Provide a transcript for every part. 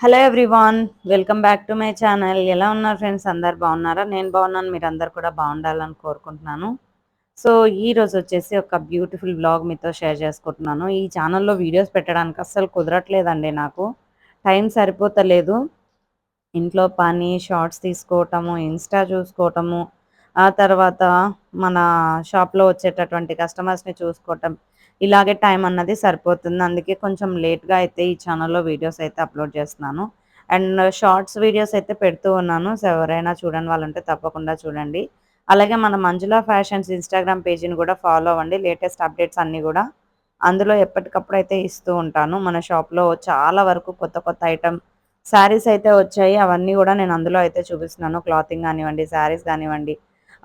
Hello everyone welcome back to my channel ఎలా ఉన్నారు friends అందరు బాగున్నారా? నేను బాగున్నాను మీరు అందరు కూడా బాగుండాలని కోరుకుంటున్నాను. సో ఈ రోజు వచ్చేసి ఒక బ్యూటిఫుల్ బ్లాగ్ మీతో షేర్ చేసుకుంటున్నాను. ఈ ఛానల్లో వీడియోస్ పెట్టడానికి అస్సలు కుదరట్లేదండి నాకు. టైం సరిపోతలేదు. ఇంట్లో పని షార్ట్స్ తీసుకోవటము ఇన్స్టా చూసుకోవటము ఆ తర్వాత మన షాప్లో వచ్చేటటువంటి కస్టమర్స్ని చూసుకోవటం ఇలాగే టైం అన్నది సరిపోతుంది. అందుకే కొంచెం లేట్గా అయితే ఈ ఛానల్లో వీడియోస్ అయితే అప్లోడ్ చేస్తున్నాను. అండ్ షార్ట్స్ వీడియోస్ అయితే పెడుతూ ఉన్నాను. సో ఎవరైనా చూడని వాళ్ళు ఉంటే తప్పకుండా చూడండి. అలాగే మన మంజులా ఫ్యాషన్స్ ఇన్స్టాగ్రామ్ పేజీని కూడా ఫాలో అవ్వండి. లేటెస్ట్ అప్డేట్స్ అన్నీ కూడా అందులో ఎప్పటికప్పుడు అయితే ఇస్తూ ఉంటాను. మన షాప్లో చాలా వరకు కొత్త కొత్త ఐటమ్ శారీస్ అయితే వచ్చాయి. అవన్నీ కూడా నేను అందులో అయితే చూపిస్తున్నాను. క్లాతింగ్ కానివ్వండి శారీస్ కానివ్వండి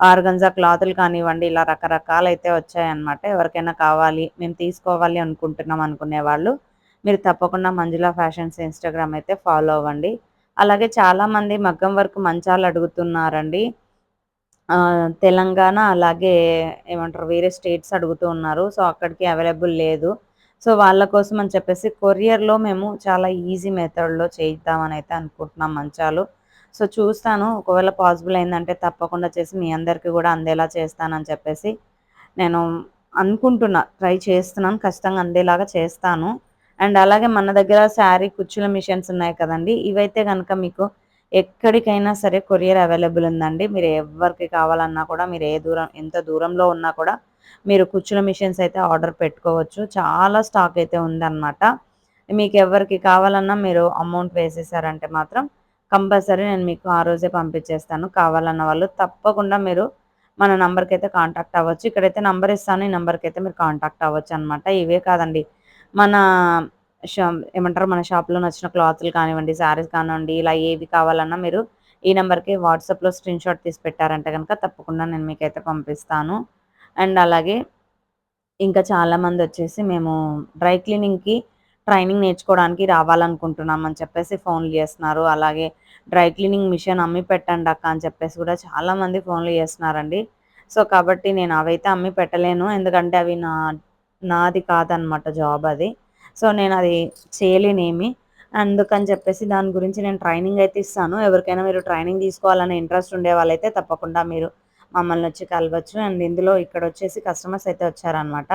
ఆర్గంజా క్లాతులు కానివ్వండి ఇలా రకరకాలు అయితే వచ్చాయన్నమాట. ఎవరికైనా కావాలి మేము తీసుకోవాలి అనుకుంటున్నాం అనుకునే వాళ్ళు మీరు తప్పకుండా మంజుల ఫ్యాషన్స్ ఇన్స్టాగ్రామ్ అయితే ఫాలో అవ్వండి. అలాగే చాలామంది మగ్గం వర్క్ మంచాలు అడుగుతున్నారండి. తెలంగాణ అలాగే ఏమంటారు వేరే స్టేట్స్ అడుగుతూ ఉన్నారు. సో అక్కడికి అవైలబుల్ లేదు. సో వాళ్ళ కోసం అని చెప్పేసి కొరియర్లో మేము చాలా ఈజీ మెథడ్లో చేయిద్దామని అయితే అనుకుంటున్నాం మంచాలు. సో చూస్తాను ఒకవేళ పాసిబుల్ అయిందంటే తప్పకుండా చేసి మీ అందరికీ కూడా అందేలా చేస్తానని చెప్పేసి నేను అనుకుంటున్నా. ట్రై చేస్తున్నాను ఖచ్చితంగా అందేలాగా చేస్తాను. అండ్ అలాగే మన దగ్గర శారీ కుచ్చుల మిషన్స్ ఉన్నాయి కదండి ఇవైతే కనుక మీకు ఎక్కడికైనా సరే కొరియర్ అవైలబుల్ ఉందండి. మీరు ఎవరికి కావాలన్నా కూడా మీరు ఏ దూరం ఎంత దూరంలో ఉన్నా కూడా మీరు కుచ్చుల మిషన్స్ అయితే ఆర్డర్ పెట్టుకోవచ్చు. చాలా స్టాక్ అయితే ఉందన్నమాట. మీకు ఎవరికి కావాలన్నా మీరు అమౌంట్ వేసేసారంటే మాత్రం కంపల్సరీ నేను మీకు ఆ రోజే పంపించేస్తాను. కావాలన్న వాళ్ళు తప్పకుండా మీరు మన నెంబర్కి అయితే కాంటాక్ట్ అవ్వచ్చు. ఇక్కడైతే నెంబర్ ఇస్తాను. ఈ నెంబర్కి అయితే మీరు కాంటాక్ట్ అవ్వచ్చు అనమాట ఇవే కాదండి. మన షా ఏమంటారు? మన షాప్లో నచ్చిన క్లాత్లు కానివ్వండి శారీస్ కానివ్వండి ఇలా ఏవి కావాలన్నా మీరు ఈ నెంబర్కి వాట్సాప్లో స్క్రీన్ షాట్ తీసి పెట్టారంటే కనుక తప్పకుండా నేను మీకైతే పంపిస్తాను. అండ్ అలాగే ఇంకా చాలామంది వచ్చేసి మేము డ్రై క్లీనింగ్కి ట్రైనింగ్ నేర్చుకోవడానికి రావాలనుకుంటున్నాం అని చెప్పేసి ఫోన్లు చేస్తున్నారు. అలాగే డ్రై క్లీనింగ్ మిషన్ అమ్మి పెట్టండి అక్క అని చెప్పేసి కూడా చాలామంది ఫోన్లు చేస్తున్నారండి. సో కాబట్టి నేను అవైతే అమ్మి పెట్టలేను. ఎందుకంటే అవి నా నాది కాదనమాట జాబ్ అది. సో నేను అది చేయలేనేమి. అందుకని చెప్పేసి దాని గురించి నేను ట్రైనింగ్ అయితే ఇస్తాను. ఎవరికైనా మీరు ట్రైనింగ్ తీసుకోవాలనే ఇంట్రెస్ట్ ఉండే వాళ్ళైతే తప్పకుండా మీరు మమ్మల్ని వచ్చి కలవచ్చు. అండ్ ఇందులో ఇక్కడ వచ్చేసి కస్టమర్స్ అయితే వచ్చారనమాట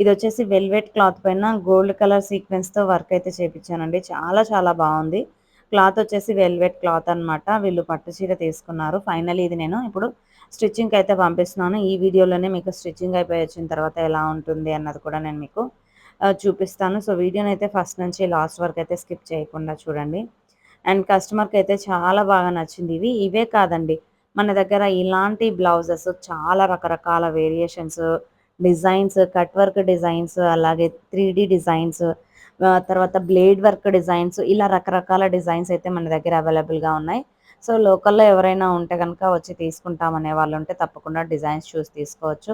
ఇది వచ్చేసి వెల్వెట్ క్లాత్ పైన గోల్డ్ కలర్ సీక్వెన్స్తో వర్క్ అయితే చేపించానండి చాలా చాలా బాగుంది. క్లాత్ వచ్చేసి వెల్వెట్ క్లాత్ అనమాట వీళ్ళు పట్టు చీర తీసుకున్నారు. ఫైనల్ ఇది నేను ఇప్పుడు స్టిచ్చింగ్కి అయితే పంపిస్తున్నాను. ఈ వీడియోలోనే మీకు స్టిచ్చింగ్ అయిపోయి వచ్చిన తర్వాత ఎలా ఉంటుంది అన్నది కూడా నేను మీకు చూపిస్తాను. సో వీడియోని అయితే ఫస్ట్ నుంచి లాస్ట్ వరకు అయితే స్కిప్ చేయకుండా చూడండి. అండ్ కస్టమర్కి అయితే చాలా బాగా నచ్చింది ఇవి. ఇవే కాదండి. మన దగ్గర ఇలాంటి బ్లౌజెస్ చాలా రకరకాల variations designs cut work designs అలాగే త్రీ డిజైన్స్ తర్వాత బ్లేడ్ వర్క్ డిజైన్స్ ఇలా రకరకాల డిజైన్స్ అయితే మన దగ్గర అవైలబుల్గా ఉన్నాయి. సో లోకల్లో ఎవరైనా ఉంటే కనుక వచ్చి తీసుకుంటామనే వాళ్ళు ఉంటే తప్పకుండా డిజైన్స్ చూసి తీసుకోవచ్చు.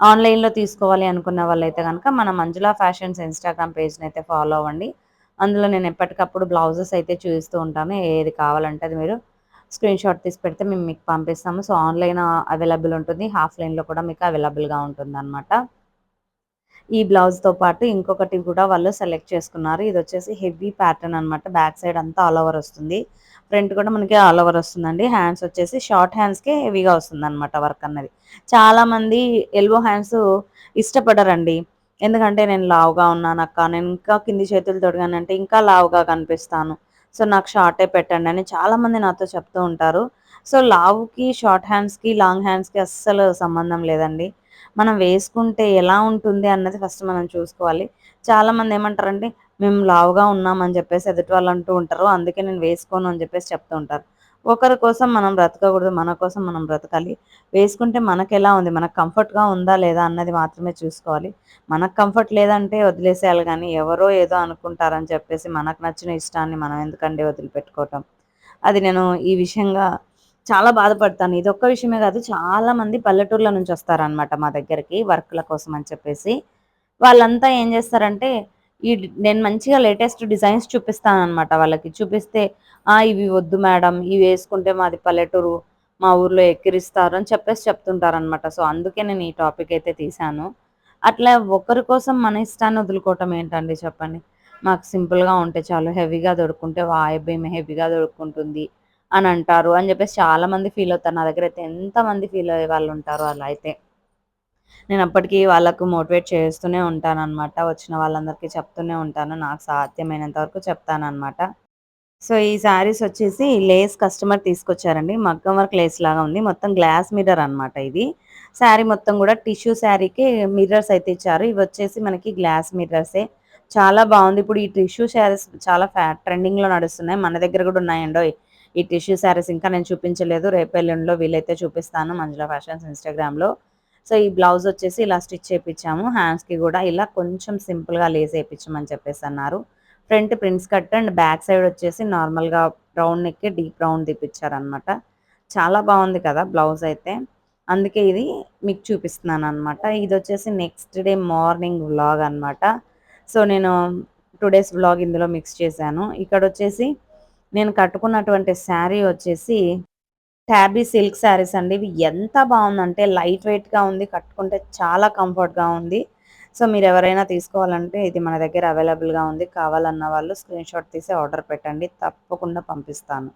ఆన్లైన్లో తీసుకోవాలి అనుకున్న వాళ్ళైతే కనుక మన మంజులా ఫ్యాషన్స్ ఇన్స్టాగ్రామ్ పేజ్ని అయితే ఫాలో అవ్వండి. అందులో నేను ఎప్పటికప్పుడు బ్లౌజెస్ అయితే చూస్తూ ఉంటాను. ఏది కావాలంటే అది మీరు స్క్రీన్ షాట్ తీసి పెడితే మేము మీకు పంపిస్తాము. సో ఆన్లైన్ అవైలబుల్ ఉంటుంది. హాఫ్ లైన్లో కూడా మీకు అవైలబుల్గా ఉంటుంది అనమాట ఈ బ్లౌజ్తో పాటు ఇంకొకటి కూడా వాళ్ళు సెలెక్ట్ చేసుకున్నారు. ఇది వచ్చేసి హెవీ ప్యాటర్న్ అనమాట బ్యాక్ సైడ్ అంతా ఆల్ ఓవర్ వస్తుంది. ఫ్రంట్ కూడా మనకి ఆల్ ఓవర్ వస్తుందండి. హ్యాండ్స్ వచ్చేసి షార్ట్ హ్యాండ్స్కే హెవీగా వస్తుంది అనమాట వర్క్ అన్నది. చాలామంది ఎల్బో హ్యాండ్స్ ఇష్టపడరండి. ఎందుకంటే నేను లావుగా ఉన్నాను అక్క నేను ఇంకా కింది చేతులు తొడగానంటే ఇంకా లావుగా కనిపిస్తాను. సో నాకు షార్టే పెట్టండి అని చాలామంది నాతో చెప్తూ ఉంటారు. సో లావుకి షార్ట్ హ్యాండ్స్కి లాంగ్ హ్యాండ్స్కి అస్సలు సంబంధం లేదండి. మనం వేసుకుంటే ఎలా ఉంటుంది అన్నది ఫస్ట్ మనం చూసుకోవాలి. చాలామంది ఏమంటారంటే మేము లావుగా ఉన్నామని చెప్పేసి ఎదుటి వాళ్ళు అంటూ ఉంటారు. అందుకే నేను వేసుకోను అని చెప్పేసి చెప్తూ ఉంటారు. ఒకరి కోసం మనం బ్రతకకూడదు మన కోసం మనం బ్రతకాలి. వేసుకుంటే మనకు ఎలా ఉంది? మనకు కంఫర్ట్గా ఉందా లేదా అన్నది మాత్రమే చూసుకోవాలి. మనకు కంఫర్ట్ లేదంటే వదిలేసేయాలి కానీ ఎవరో ఏదో అనుకుంటారని చెప్పేసి మనకు నచ్చిన ఇష్టాన్ని మనం ఎందుకండి వదిలిపెట్టుకోవటం? అది నేను ఈ విషయంగా చాలా బాధపడతాను. ఇది ఒక్క విషయమే కాదు చాలా మంది పల్లెటూర్ల నుంచి వస్తారనమాట మా దగ్గరికి వర్క్ల కోసం అని చెప్పేసి. వాళ్ళంతా ఏం చేస్తారంటే ఈ నేను మంచిగా లేటెస్ట్ డిజైన్స్ చూపిస్తాను అనమాట వాళ్ళకి చూపిస్తే ఇవి వద్దు మేడం ఇవి వేసుకుంటే మాది పల్లెటూరు మా ఊర్లో ఎక్కిరిస్తారు అని చెప్పేసి చెప్తుంటారనమాట సో అందుకే నేను ఈ టాపిక్ అయితే తీశాను అట్లా ఒకరి కోసం మన ఇష్టాన్ని వదులుకోవటం ఏంటండి చెప్పండి మాకు సింపుల్‌గా ఉంటే చాలు హెవీగా దొడుక్కుంటే వాయబ్బేమి హెవీగా దొడుక్కుంటుంది అని అంటారు అని చెప్పేసి చాలామంది ఫీల్ అవుతారు. నా దగ్గర అయితే ఎంతమంది ఫీల్ అయ్యే వాళ్ళు ఉంటారు అలా అయితే. నేను అప్పటికీ వాళ్ళకు మోటివేట్ చేస్తూనే ఉంటాననమాట. వచ్చిన వాళ్ళందరికీ చెప్తూనే ఉంటాను. నాకు సాధ్యమైనంత వరకు చెప్తాననమాట. సో, ఈ శారీస్ వచ్చేసి లేస్ కస్టమర్ తీసుకొచ్చారండి. మగ్గం వర్క్ లేస్ లాగా ఉంది. మొత్తం గ్లాస్ మిర్రర్ అనమాట ఇది. శారీ మొత్తం కూడా టిష్యూ శారీకి మిర్రర్స్ అయితే ఇచ్చారు. ఇవి వచ్చేసి మనకి గ్లాస్ మిర్రర్సే. చాలా బాగుంది. ఇప్పుడు ఈ టిష్యూ శారీస్ చాలా ఫ్యా ట్రెండింగ్‌లో నడుస్తున్నాయి. మన దగ్గర కూడా ఉన్నాయండో ఈ టిష్యూ శారీస్ ఇంకా నేను చూపించలేదు. రేపు ఎల్లుండిలో వీలైతే చూపిస్తాను మంజుల ఫ్యాషన్స్ ఇన్‌స్టాగ్రామ్‌లో. సో, ఈ బ్లౌజ్ వచ్చేసి ఇలా స్టిచ్ చేయించాము హ్యాండ్స్‌కి కూడా ఇలా కొంచెం సింపుల్‌గా లేస్ వేయించమని చెప్పేసి అన్నారు. Front princess cut and back side వచ్చేసి నార్మల్‌గా రౌండ్ నెక్‌కి డీప్ రౌండ్ తీపిచ్చారనమాట. చాలా బాగుంది కదా! బ్లౌజ్ అయితే. అందుకే ఇది మీకు చూపిస్తున్నాను అన్నమాట ఇది వచ్చేసి నెక్స్ట్ డే మార్నింగ్ వ్లాగ్ అనమాట. సో, నేను టూ డేస్ వ్లాగ్ ఇందులో మిక్స్ చేశాను. ఇక్కడ వచ్చేసి నేను కట్టుకున్నటువంటి శారీ వచ్చేసి ట్యాబీ సిల్క్ శారీస్ అండి. ఇవి ఎంత బాగుందంటే లైట్ వెయిట్‌గా ఉంది. కట్టుకుంటే చాలా కంఫర్ట్‌గా ఉంది. సో, మీరు ఎవరైనా తీసుకోవాలంటే ఇది మన దగ్గర అవైలబుల్‌గా ఉంది. కావాలన్న వాళ్ళు స్క్రీన్‌షాట్ తీసి ఆర్డర్ పెట్టండి. తప్పకుండా పంపిస్తాను.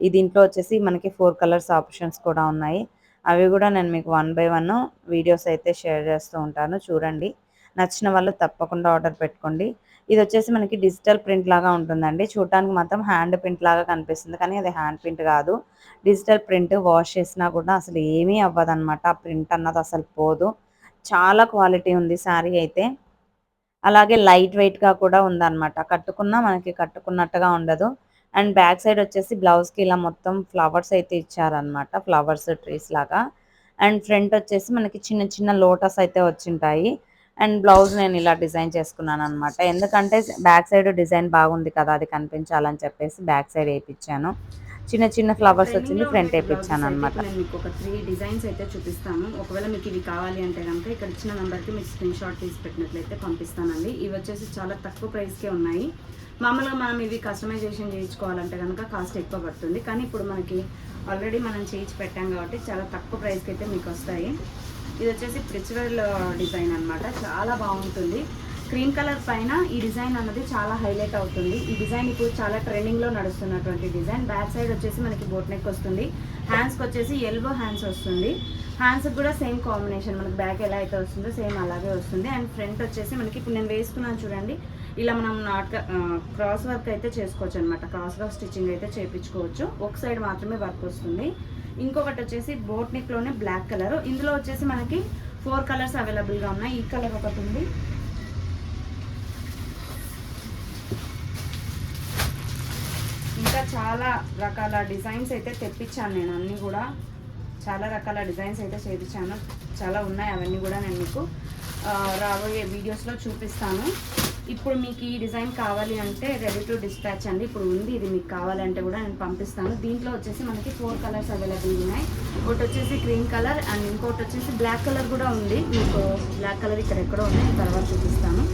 ఈ దీంట్లో వచ్చేసి మనకి ఫోర్ కలర్స్ ఆప్షన్స్ కూడా ఉన్నాయి. అవి కూడా నేను మీకు వన్ బై వన్ వీడియోస్ అయితే షేర్ చేస్తూ ఉంటాను. చూడండి. నచ్చిన వాళ్ళు తప్పకుండా ఆర్డర్ పెట్టుకోండి. ఇది వచ్చేసి మనకి డిజిటల్ ప్రింట్ లాగా ఉంటుందండి. చూడటానికి మాత్రం హ్యాండ్ ప్రింట్ లాగా కనిపిస్తుంది. కానీ అది హ్యాండ్ ప్రింట్ కాదు. డిజిటల్ ప్రింట్ వాష్ చేసినా కూడా అసలు ఏమీ అవ్వదన్నమాట ఆ ప్రింట్ అన్నది అసలు పోదు. చాలా క్వాలిటీ ఉంది శారీ అయితే. అలాగే లైట్ వెయిట్‌గా కూడా ఉందన్నమాట కట్టుకున్నా మనకి కట్టుకున్నట్టుగా ఉండదు. అండ్ బ్యాక్ సైడ్ వచ్చేసి బ్లౌజ్‌కి ఇలా మొత్తం ఫ్లవర్స్ అయితే ఇచ్చారనమాట. ఫ్లవర్స్ ట్రీస్ లాగా. అండ్ ఫ్రంట్ వచ్చేసి మనకి చిన్న చిన్న లోటస్ అయితే వచ్చింటాయి అండ్ బ్లౌజ్ నేను ఇలా డిజైన్ చేసుకున్నాననమాట. ఎందుకంటే బ్యాక్ సైడ్ డిజైన్ బాగుంది కదా! అది కనిపించాలని చెప్పేసి బ్యాక్ సైడ్ ఏపిచ్చాను. చిన్న చిన్న ఫ్లవర్స్ వచ్చింది. ఫ్రంట్ ఏపిచ్చాననమాట. ఇప్పుడు నేను మీకు ఒక 3 డిజైన్స్ అయితే చూపిస్తాను. ఒకవేళ మీకు ఇవి కావాలి అంటే గనుక ఇక్కడ ఇచ్చిన నంబర్‌కి మీరు స్క్రీన్‌షాట్ తీసి పెట్టినట్లయితే పంపిస్తానండి. ఇవి వచ్చేసి చాలా తక్కువ ప్రైస్‌కే ఉన్నాయి. మామూలుగా మనం ఇవి కస్టమైజేషన్ చేయించుకోవాలంటే గనుక కాస్ట్ ఎక్కువ పడుతుంది. కానీ ఇప్పుడు మనకి ఆల్రెడీ మనం చేయించి పెట్టాం కాబట్టి చాలా తక్కువ ప్రైస్‌కి అయితే మీకు వస్తాయి. ఇది వచ్చేసి ప్రిచువల్ డిజైన్ అన్నమాట. చాలా బాగుంటుంది. క్రీమ్ కలర్ పైన ఈ డిజైన్ అన్నది చాలా హైలైట్ అవుతుంది. ఈ డిజైన్ ఇప్పుడు చాలా ట్రెండింగ్‌లో నడుస్తున్నటువంటి డిజైన్. బ్యాక్ సైడ్ వచ్చేసి మనకి బోట్ నెక్ వస్తుంది. హ్యాండ్స్‌కి వచ్చేసి ఎల్బో హ్యాండ్స్ వస్తుంది. హ్యాండ్స్‌కి కూడా సేమ్ కాంబినేషన్ మనకి బ్యాక్ ఎలా అయితే వస్తుందో సేమ్ అలాగే వస్తుంది. అండ్ ఫ్రంట్ వచ్చేసి మనకి ఇప్పుడు నేను వేసుకున్నాను చూడండి. ఇలా మనం నాట్ క్రాస్ వర్క్ అయితే చేసుకోవచ్చు అనమాట. క్రాస్ వర్క్ స్టిచ్చింగ్ అయితే చేపించుకోవచ్చు. ఒక సైడ్ మాత్రమే వర్క్ వస్తుంది. ఇంకొకటి వచ్చేసి బోట్ నెక్‌లోనే బ్లాక్ కలర్. ఇందులో వచ్చేసి మనకి ఫోర్ కలర్స్ అవైలబుల్‌గా ఉన్నాయి. ఈ కలర్ ఒకటి ఉంది. ఇంకా చాలా రకాల డిజైన్స్ అయితే తెప్పించాను నేను అన్నీ కూడా. చాలా రకాల డిజైన్స్ అయితే చేయించాను చాలా ఉన్నాయి అవన్నీ కూడా నేను మీకు రాబోయే వీడియోస్‌లో చూపిస్తాను. ఇప్పుడు మీకు ఈ డిజైన్ కావాలి అంటే రెడీ టు డిస్పాచ్ అండి. ఇప్పుడు ఉంది ఇది మీకు కావాలంటే కూడా నేను పంపిస్తాను. దీంట్లో వచ్చేసి మనకి ఫోర్ కలర్స్ అవైలబుల్ ఉన్నాయి. ఒకటి వచ్చేసి క్రీమ్ కలర్ అండ్ ఇంకోటి వచ్చేసి బ్లాక్ కలర్ కూడా ఉంది. మీకు బ్లాక్ కలర్ ఇక్కడ ఎక్కడో ఉంది. నేను తర్వాత చూపిస్తాను.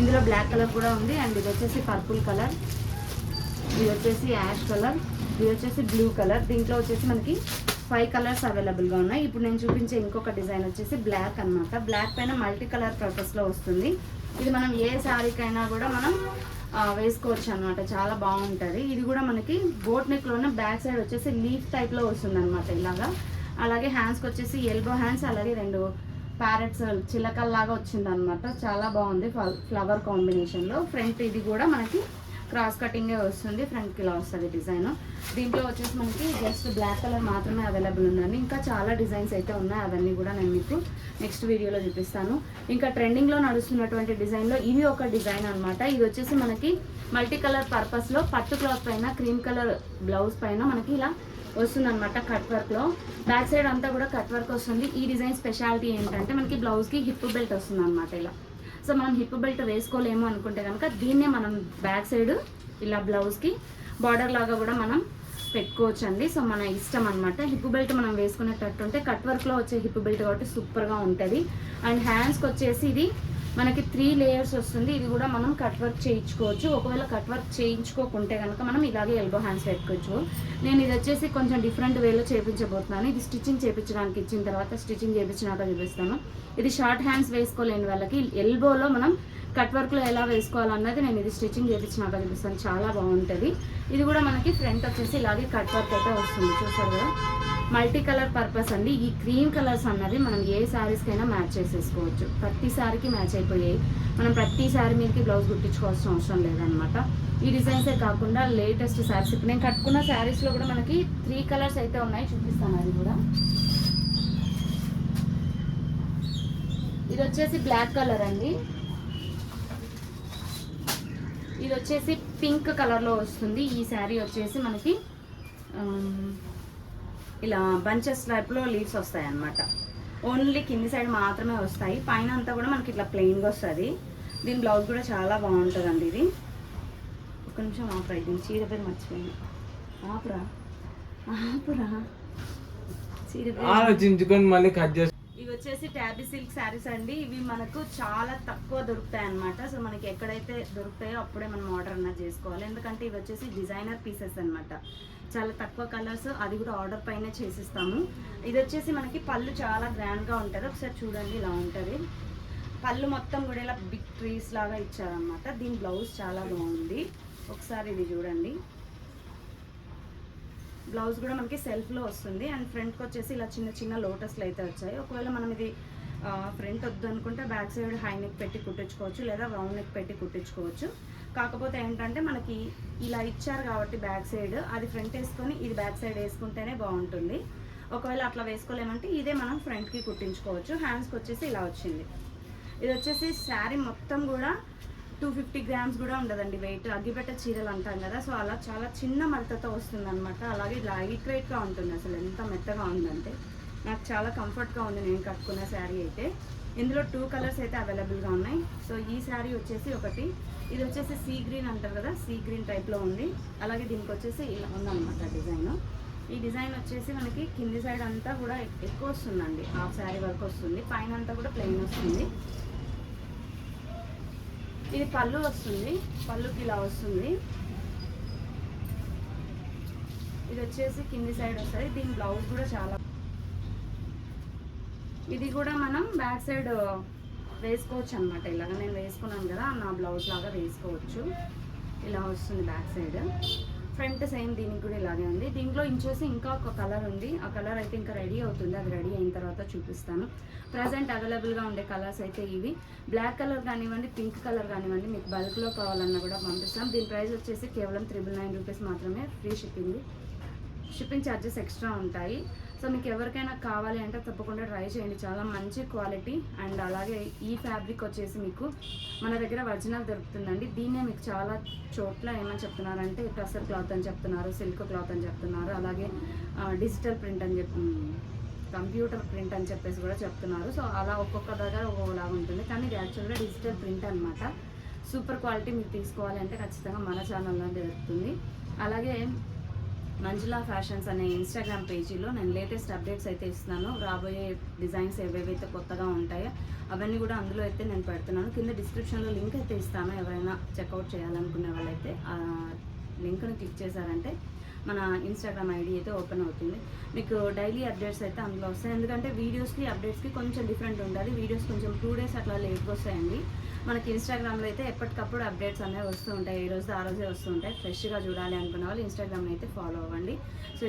ఇందులో బ్లాక్ కలర్ కూడా ఉంది అండ్ ఇది వచ్చేసి పర్పుల్ కలర్. ఇది వచ్చేసి యాష్ కలర్. ఇది వచ్చేసి బ్లూ కలర్. దీంట్లో వచ్చేసి మనకి ఫైవ్ కలర్స్ అవైలబుల్‌గా ఉన్నాయి. ఇప్పుడు నేను చూపించే ఇంకొక డిజైన్ వచ్చేసి బ్లాక్ అన్నమాట. బ్లాక్ పైన మల్టీ కలర్ పర్పస్‌లో వస్తుంది. ఇది మనం ఏ శారీకైనా కూడా మనం వేసుకోవచ్చు అనమాట. చాలా బాగుంటది. ఇది కూడా మనకి బోట్ నెక్‌లోనే బ్యాక్ సైడ్ వచ్చేసి లీఫ్ టైప్‌లో వస్తుందన్నమాట ఇలాగా. అలాగే హ్యాండ్స్‌కి వచ్చేసి ఎల్బో హ్యాండ్స్ అలాగే రెండు ప్యారెట్స్ చిలకల్లాగా వచ్చిందనమాట. చాలా బాగుంది. ఫ్లవర్ కాంబినేషన్‌లో. ఫ్రంట్ ఇది కూడా మనకి క్రాస్ కటింగే వస్తుంది. ఫ్రంట్‌కి ఇలా వస్తుంది డిజైన్. దీంట్లో వచ్చేసి మనకి జస్ట్ బ్లాక్ కలర్ మాత్రమే అవైలబుల్ ఉందండి. ఇంకా చాలా డిజైన్స్ అయితే ఉన్నాయి. అవన్నీ కూడా నేను మీకు నెక్స్ట్ వీడియోలో చూపిస్తాను. ఇంకా ట్రెండింగ్‌లో నడుస్తున్నటువంటి డిజైన్‌లో ఇది ఒక డిజైన్ అన్నమాట. ఇది వచ్చేసి మనకి మల్టీ కలర్ పర్పస్‌లో పట్టు క్లాత్ పైన క్రీమ్ కలర్ బ్లౌజ్ పైన మనకి ఇలా వస్తుందన్నమాట కట్ వర్క్‌లో. బ్యాక్ సైడ్ అంతా కూడా కట్ వర్క్ వస్తుంది. ఈ డిజైన్ స్పెషాలిటీ ఏంటంటే మనకి బ్లౌజ్‌కి హిప్ బెల్ట్ వస్తుందన్నమాట ఇలా. సో మనం హిప్ బెల్ట్ వేసుకోలేము అనుకుంటే కనుక దీన్నే మనం బ్యాక్ సైడ్ ఇలా బ్లౌజ్‌కి బార్డర్ లాగా కూడా మనం పెట్టుకోవచ్చండి. సో మన ఇష్టం అనమాట. హిప్ బెల్ట్ మనం వేసుకునేటట్టు ఉంటే కట్ వర్క్‌లో వచ్చే హిప్ బెల్ట్ కాబట్టి సూపర్‌గా ఉంటుంది అండ్ హ్యాండ్స్‌కి వచ్చేసి ఇది మనకి త్రీ లేయర్స్ వస్తుంది. ఇది కూడా మనం కట్ వర్క్ చేయించుకోవచ్చు. ఒకవేళ కట్ వర్క్ చేయించుకోకుంటే కనుక మనం ఇలాగే ఎల్బో హ్యాండ్స్ పెట్టుకోవచ్చు. నేను ఇది వచ్చేసి కొంచెం డిఫరెంట్ వేలో చేయించబోతున్నాను ఇది స్టిచ్చింగ్ చేయించడానికి ఇచ్చిన తర్వాత స్టిచ్చింగ్ చేయించినాక చూపిస్తాను. ఇది షార్ట్ హ్యాండ్స్ వేసుకోలేని వాళ్ళకి ఎల్బోలో మనం కట్ వర్క్లో ఎలా వేసుకోవాలన్నది నేను ఇది స్టిచ్చింగ్ చేయించినాక చూపిస్తాను. చాలా బాగుంటుంది. ఇది కూడా మనకి ఫ్రంట్ వచ్చేసి ఇలాగే కట్ వర్క్ అయితే వస్తుంది. చూసారు కదా? మల్టీ కలర్ పర్పస్ అండి. ఈ క్రీమ్ కలర్స్ అన్నది మనం ఏ శారీస్కైనా మ్యాచ్ చేసేసుకోవచ్చు. ప్రతి శారీకి మ్యాచ్ అయిపోయాయి. మనం ప్రతి శారీ మీదకి బ్లౌజ్ కుట్టించుకోవాల్సిన అవసరం లేదనమాట ఈ డిజైన్సే కాకుండా లేటెస్ట్ శారీస్ ఇప్పుడు నేను కట్టుకున్న శారీస్లో కూడా మనకి త్రీ కలర్స్ అయితే ఉన్నాయి. చూపిస్తాను అది కూడా. ఇది వచ్చేసి బ్లాక్ కలర్ అండి. ఇది వచ్చేసి పింక్ కలర్లో వస్తుంది. ఈ శారీ వచ్చేసి మనకి ఇలా బంచెస్ టైప్లో లీవ్స్ వస్తాయి అన్నమాట ఓన్లీ కింది సైడ్ మాత్రమే వస్తాయి. పైన అంతా కూడా మనకి ఇట్లా ప్లెయిన్గా వస్తుంది. దీని బ్లౌజ్ కూడా చాలా బాగుంటుందండి ఇది. ఒక నిమిషం ఆపురా ఇది చీర పేరు మర్చిపోయింది ఆపురా. ఆపురా. ఆలోచించుకొని మళ్ళీ కట్ చేసి. ఇవి వచ్చేసి ట్యాబీ సిల్క్ శారీస్ అండి. ఇవి మనకు చాలా తక్కువ దొరుకుతాయి అన్నమాట సో మనకి ఎక్కడైతే దొరుకుతాయో అప్పుడే మనం ఆర్డర్ అన్నది చేసుకోవాలి. ఎందుకంటే ఇవి వచ్చేసి డిజైనర్ పీసెస్ అన్నమాట. చాలా తక్కువ కలర్స్ అది కూడా ఆర్డర్ పైన చేసిస్తాము. ఇది వచ్చేసి మనకి పళ్ళు చాలా గ్రాండ్గా ఉంటుంది ఒకసారి చూడండి ఇలా ఉంటుంది. పళ్ళు మొత్తం కూడా ఇలా బిగ్ ట్రీస్ లాగా ఇచ్చారనమాట దీని బ్లౌజ్ చాలా బాగుంది. ఒకసారి ఇది చూడండి. బ్లౌజ్ కూడా మనకి సెల్ఫ్లో వస్తుంది. అండ్ ఫ్రంట్కి వచ్చేసి ఇలా చిన్న చిన్న లోటస్లు అయితే వచ్చాయి. ఒకవేళ మనం ఇది ఫ్రంట్ వద్దు అనుకుంటే బ్యాక్ సైడ్ హై నెక్ పెట్టి కుట్టించుకోవచ్చు. లేదా రౌండ్ నెక్ పెట్టి కుట్టించుకోవచ్చు. కాకపోతే ఏంటంటే మనకి ఇలా ఇచ్చారు కాబట్టి బ్యాక్ సైడ్ అది ఫ్రంట్ వేసుకొని ఇది బ్యాక్ సైడ్ వేసుకుంటేనే బాగుంటుంది. ఒకవేళ అట్లా వేసుకోలేమంటే ఇదే మనం ఫ్రంట్కి కుట్టించుకోవచ్చు. హ్యాండ్స్కి వచ్చేసి ఇలా వచ్చింది. ఇది వచ్చేసి శారీ మొత్తం కూడా టూ ఫిఫ్టీ గ్రామ్స్ కూడా ఉండదండి వెయిట్ అగ్గిపెట్ట చీరలు అంటాం కదా సో అలా చాలా చిన్న మడతతో వస్తుంది అనమాట అలాగే లైట్ వెయిట్గా ఉంటుంది అసలు ఎంత మెత్తగా ఉందంటే. నాకు చాలా కంఫర్ట్గా ఉంది నేను కట్టుకున్న శారీ అయితే. ఇందులో టూ కలర్స్ అయితే అవైలబుల్గా ఉన్నాయి. సో ఈ శారీ వచ్చేసి ఒకటి. ఇది వచ్చేసి సీ గ్రీన్ అంటారు కదా సీ గ్రీన్ టైప్లో ఉంది. అలాగే దీనికి వచ్చేసి ఇలా ఉందన్నమాట డిజైన్. ఈ డిజైన్ వచ్చేసి మనకి కింది సైడ్ అంతా కూడా ఎక్కువ వస్తుందండి. హాఫ్ శారీ వరకు వస్తుంది. పైన అంతా కూడా ప్లెయిన్ వస్తుంది. ఇది పళ్ళు వస్తుంది. పళ్ళుకి ఇలా వస్తుంది. ఇది వచ్చేసి కింది సైడ్ వస్తుంది. దీని బ్లౌజ్ కూడా చాలా ఇది కూడా మనం బ్యాక్ సైడ్ వేసుకోవచ్చు అనమాట ఇలాగ నేను వేసుకున్నాను కదా నా బ్లౌజ్ లాగా వేసుకోవచ్చు. ఇలా వస్తుంది బ్యాక్ సైడ్. ఫ్రంట్ సేమ్ దీనికి కూడా ఇలాగే ఉంది. దీంట్లో ఇంచేసి ఇంకా ఒక కలర్ ఉంది. ఆ కలర్ అయితే ఇంకా రెడీ అవుతుంది. అది రెడీ అయిన తర్వాత చూపిస్తాను. ప్రజెంట్ అవైలబుల్గా ఉండే కలర్స్ అయితే ఇవి. బ్లాక్ కలర్ కానివ్వండి పింక్ కలర్ కానివ్వండి మీకు బల్క్లో కావాలన్నా కూడా పంపిస్తాం. దీని ప్రైస్ వచ్చేసి కేవలం త్రిబుల్ నైన్ రూపీస్ మాత్రమే. Free shipping. Shipping charges extra ఉంటాయి. సో మీకు ఎవరికైనా కావాలి అంటే తప్పకుండా ట్రై చేయండి. చాలా మంచి క్వాలిటీ అండ్ అలాగే ఈ ఫ్యాబ్రిక్ వచ్చేసి మీకు మన దగ్గర ఒరిజినల్ దొరుకుతుందండి. దీన్నే మీకు చాలా చోట్ల ఏమని చెప్తున్నారంటే టసర్ క్లాత్ అని చెప్తున్నారు సిల్క్ క్లాత్ అని చెప్తున్నారు అలాగే డిజిటల్ ప్రింట్ అని చెప్పి కంప్యూటర్ ప్రింట్ అని చెప్పేసి కూడా చెప్తున్నారు. సో అలా ఒక్కొక్క దగ్గర ఒక్కొక్కలాగా ఉంటుంది. కానీ ఇది యాక్చువల్గా డిజిటల్ ప్రింట్ అనమాట సూపర్ క్వాలిటీ మీరు తీసుకోవాలి అంటే ఖచ్చితంగా మన ఛానల్లో దొరుకుతుంది. అలాగే మంజులా ఫ్యాషన్స్ అనే ఇన్స్టాగ్రామ్ పేజీలో నేను లేటెస్ట్ అప్డేట్స్ అయితే ఇస్తున్నాను. రాబోయే డిజైన్స్ ఏవేవైతే కొత్తగా ఉంటాయో అవన్నీ కూడా అందులో అయితే నేను పెడుతున్నాను. కింద డిస్క్రిప్షన్లో లింక్ అయితే ఇస్తాను. ఎవరైనా చెక్అవుట్ చేయాలనుకునే వాళ్ళైతే ఆ లింక్ని క్లిక్ చేశారంటే మన ఇన్స్టాగ్రామ్ ఐడి అయితే ఓపెన్ అవుతుంది. మీకు డైలీ అప్డేట్స్ అయితే అందులో వస్తాయి. ఎందుకంటే వీడియోస్కి అప్డేట్స్కి కొంచెం డిఫరెంట్ ఉండాలి వీడియోస్ కొంచెం టూ డేస్ అట్లా లేట్గా వస్తాయండి. మనకి ఇన్స్టాగ్రామ్లో అయితే ఎప్పటికప్పుడు అప్డేట్స్ అనేవి వస్తూ ఉంటాయి. ఈ రోజు ఆ రోజే వస్తూ ఉంటాయి. ఫ్రెష్గా చూడాలి అనుకున్న వాళ్ళు ఇన్స్టాగ్రామ్ని అయితే ఫాలో అవ్వండి. సో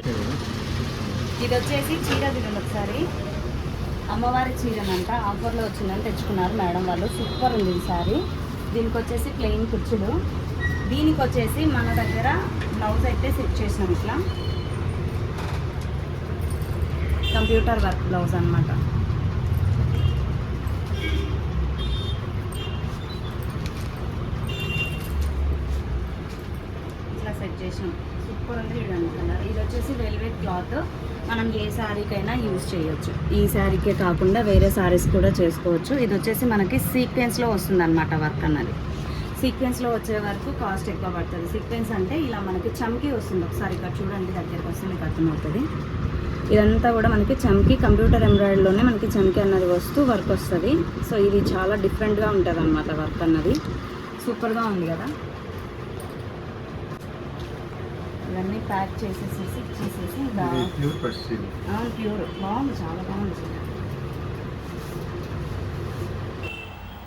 ఇది వచ్చేసి చీర దిగండి ఒకసారి. అమ్మవారి చీరనంట ఆఫర్లో వచ్చిందని తెచ్చుకున్నారు మేడం వాళ్ళు. సూపర్ ఉంది ఈసారి దీనికి వచ్చేసి ప్లెయిన్ కుర్చీలు దీనికి వచ్చేసి మన దగ్గర బ్లౌజ్ అయితే సెట్ చేసినాం ఇట్లా. కంప్యూటర్ వర్క్ బ్లౌజ్ అనమాట ఇట్లా చేసినాం సూపర్ ఉంది చూడండి కలర్. ఇది వచ్చేసి వెల్వెట్ క్లాత్ మనం ఏ శారీకైనా యూజ్ చేయొచ్చు. ఈ శారీకే కాకుండా వేరే శారీస్ కూడా చేసుకోవచ్చు. ఇది వచ్చేసి మనకి సీక్వెన్స్లో వస్తుంది అనమాట వర్క్ అన్నది. సీక్వెన్స్లో వచ్చే వరకు కాస్ట్ ఎక్కువ పడుతుంది. సీక్వెన్స్ అంటే ఇలా మనకి చమ్కి వస్తుంది. ఒకసారి ఇక్కడ చూడండి దగ్గరికి వస్తే మీకు అర్థమవుతుంది. ఇదంతా కూడా మనకి చమ్కి కంప్యూటర్ ఎంబ్రాయిడరీలోనే మనకి చమ్కి అన్నది వస్తూ వర్క్ వస్తుంది. సో ఇది చాలా డిఫరెంట్గా ఉంటుంది అనమాట వర్క్ అన్నది. సూపర్గా ఉంది కదా? ఇవన్నీ ప్యాక్ చేసేసేసి ఇచ్చేసేసి బా- ప్యూర్ ప్యూర్. బాగుంది చాలా బాగుంది.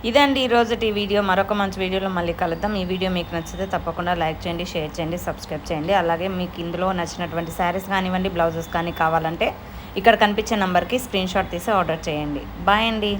ఇదండి ఈరోజుటి వీడియో. మరొక మంచి వీడియోలో మళ్ళీ కలుద్దాం. ఈ వీడియో మీకు నచ్చితే తప్పకుండా లైక్ చేయండి షేర్ చేయండి సబ్స్క్రైబ్ చేయండి. అలాగే మీకు ఇందులో నచ్చినటువంటి శారీస్ కానివ్వండి బ్లౌజెస్ కానీ కావాలంటే ఇక్కడ కనిపించే నెంబర్కి స్క్రీన్ షాట్ తీసి ఆర్డర్ చేయండి. బాయ్ అండి.